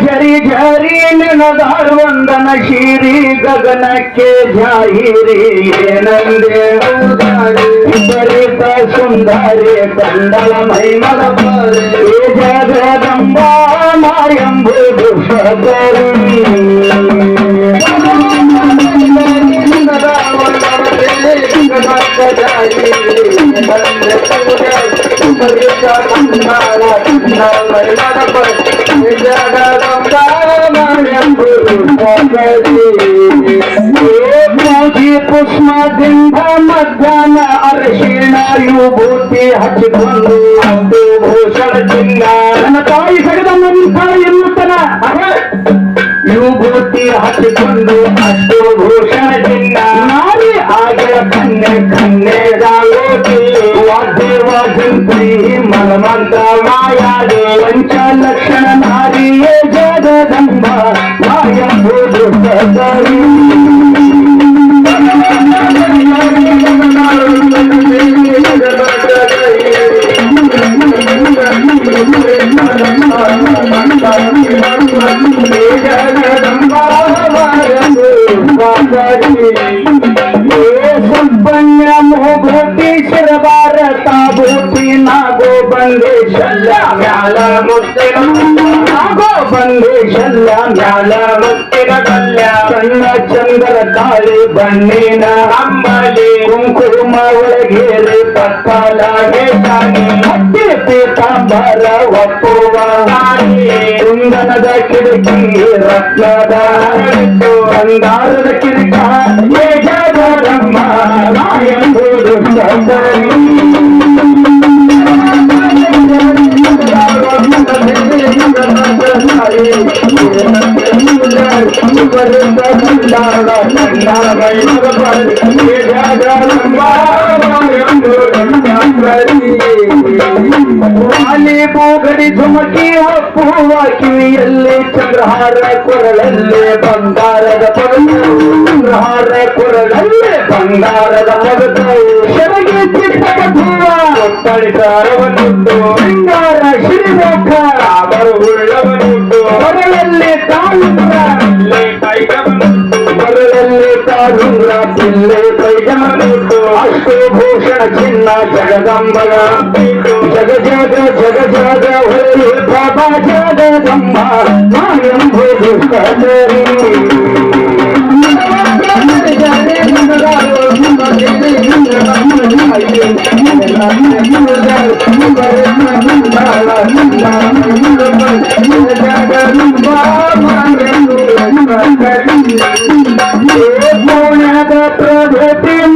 ಝರಿ ಝರಿ ನೆನದಾರ ವಂದನ ಶೀರಿ ಗಗನಕ್ಕೆ ಜಾಯಿರಿ ಏನಂದೆ ವಿಪರೀತ ಸುಂದರಿ ಕಂಡಲ ಮೈಮಲ ಏ ಜಗದಂಬ ಮಾಯಂಬುದು ಸದರಿ ಪುಷ್ಮದಿಂದ ಮಧ್ಯಾಹ್ನ ಅರಶಿಣ ವಿಭೂತಿ ಹಚ್ಚಿಕೊಂಡು ಅದು ಭೂಷಣ ಚಿನ್ನ ನನ್ನ ತಾಯಿ ಸಗದ ಮಂತ ಎನ್ನುತ್ತನ ವಿಭೂತಿ ಹಚ್ಚಿಕೊಂಡು ಅಷ್ಟು ಭೂಷಣ ಚಿನ್ನ ನಾರಿ ಆಗಿರ ಕನ್ನೆ ಕನ್ನೆ ಜಾಗೋತಿ समर्थ माया देवंच्या लक्षण नारिये जगदंबा मायं भूतरी जगदंबा मायं भूतरी ಬಂದೇ ಶಲ್ಯ ಮ್ಯಾಲ ಮುತ್ತಿನ ನಾಗೋ ಬಂದೇ ಶಲ್ಯ ಮ್ಯಾಲ ಮುತ್ತಿನ ಕಲ್ಯ ಸಣ್ಣ ಚಂದರ ತಾಳಿ ಬಣ್ಣಿನ ಅಂಬಲಿ ಕುಂಕುಮ ಒಳಗೇರಿ ಪಕ್ಕಲಾಗೆ ತಾನಿ ಹತ್ತಿ ಪೀತಾಂಬರ ಒಪ್ಪುವ ಕುಂದನದ ಕಿಟಕಿ ರತ್ನದ ಬಂಗಾರದ ಕಿಟಕ ವಾಲಿ ಬೂಗಡಿ ಧುಮಕಿ ಒಪ್ಪುವ ಕಿವಿಯಲ್ಲಿ ಚಂದ್ರಹಾರ ಕೊರಳಲ್ಲೇ ಬಂಗಾರದ ಪಗಲು. ಚಂದ್ರಹಾರ ಕೊರಳಲ್ಲೇ ಬಂಗಾರದ ಪಗಲು ಶರಗಿ ಚಿತ್ತಕ ಧೂವ ಒತ್ತಡಿತಾರವನ್ನುಂಟು ಬಂಗಾರ ಶ್ರೀಮುಖ ಅವರು ತಾಳುಂದ್ರ ಕೊರಳಲ್ಲಿ ತಾಳುಂದ್ರ జిల్లా జిల్లే పైగా భూషణ చిన్న జగదంబల జగజాగ జగజాగ హరి బాబా జగదంబ. మానం భూషణ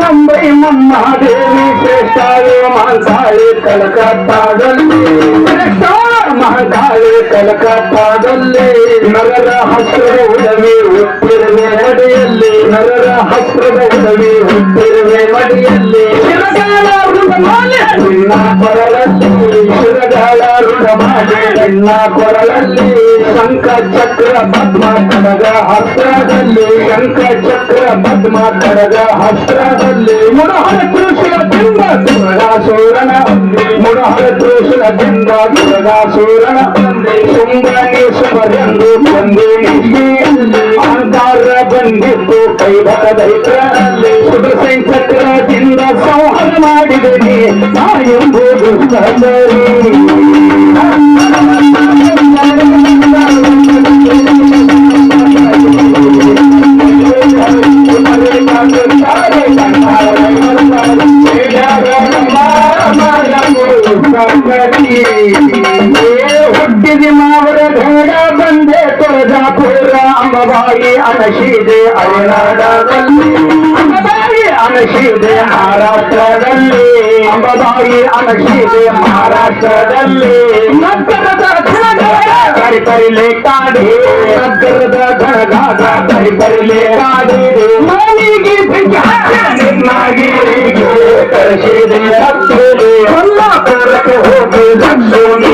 ಮುಂಬೈ ಮಹಾದೇವಿ ಶ್ರೇಷ್ಠಾಳು ಮಾಂಸಾಳಿ ಕಲಕತ್ತಾದಲ್ಲಿ. ಶ್ರೇಷ್ಠ ಮಹಾಕಾಳಿ ಕಲಕತ್ತಾದಲ್ಲಿ. ನಗರ ಹತ್ತಿರದ ಉಡವಿ ಹುಟ್ಟಿರುವೆ ಮಡಿಯಲ್ಲಿ. ನಗರ ಹತ್ತಿರದ ಉಡವಿ ಹುಟ್ಟಿರುವೆ ಮಡಿಯಲ್ಲಿ. ಋಣಮಾಲೆ ನಿನ್ನ ಕೊರಳಲ್ಲಿ ಶಂಕ ಚಕ್ರ ಪದ್ಮ ಕಡಗ ಹಸ್ತ್ರದಲ್ಲಿ ಶಂಕ ಚಕ್ರ ಪದ್ಮ ಕಡಗ ಹಸ್ತ್ರದಲ್ಲಿ ಮುಡಹರ ಕೃಷ್ಣ ಬಿಂಬ ದುರ್ಗಾಸೂರನ ಮುಡಹರ ಕೃಷ್ಣ ಬಿಂಬ ದುರ್ಗಾಸೂರನ ಶುಂಭನೇಶ್ವರೆಂದು ಬಂದಿ ಅಂತಾರ ಬಂದಿತ್ತು ಕೈಬಲದೈತ್ರನಲ್ಲಿ ಸುಬ್ರಸೈ ಚಕ್ರದಿಂದ ಸಂಹಾರ ಮಾಡಿದೆ ನಾ ಎಂಬುದು ತುಳಜಾಪುರ ಅಂಬಬಾಯಿ ಅನಶೀದೆ ಅಲೆನಾಡದಲ್ಲಿ ಅಂಬಬಾಯಿ ಅನಶೀದೆ ಮಹಾರಾಷ್ಟ್ರದಲ್ಲಿ ಅಂಬಬಾಯಿ ಅನಶೀದೆ ಮಹಾರಾಷ್ಟ್ರದಲ್ಲಿ ನಗರದ ಘನಘಾಟ ಕರಿ ಕರಿಲೆ ಕಾಡಿ ನಗರದ ಘನಘಾಟ ಕರಿ ಕರಿಲೆ ಕಾಡಿ ಮನೆಗೆ ನಿನ್ನಾಗಿ ಕಳಿಸಿದೆ ಹತ್ತಿರ ಕೊಲ್ಲಾಪುರಕ್ಕೆ ಹೋಗಿ ಲಕ್ಷ್ಮಿ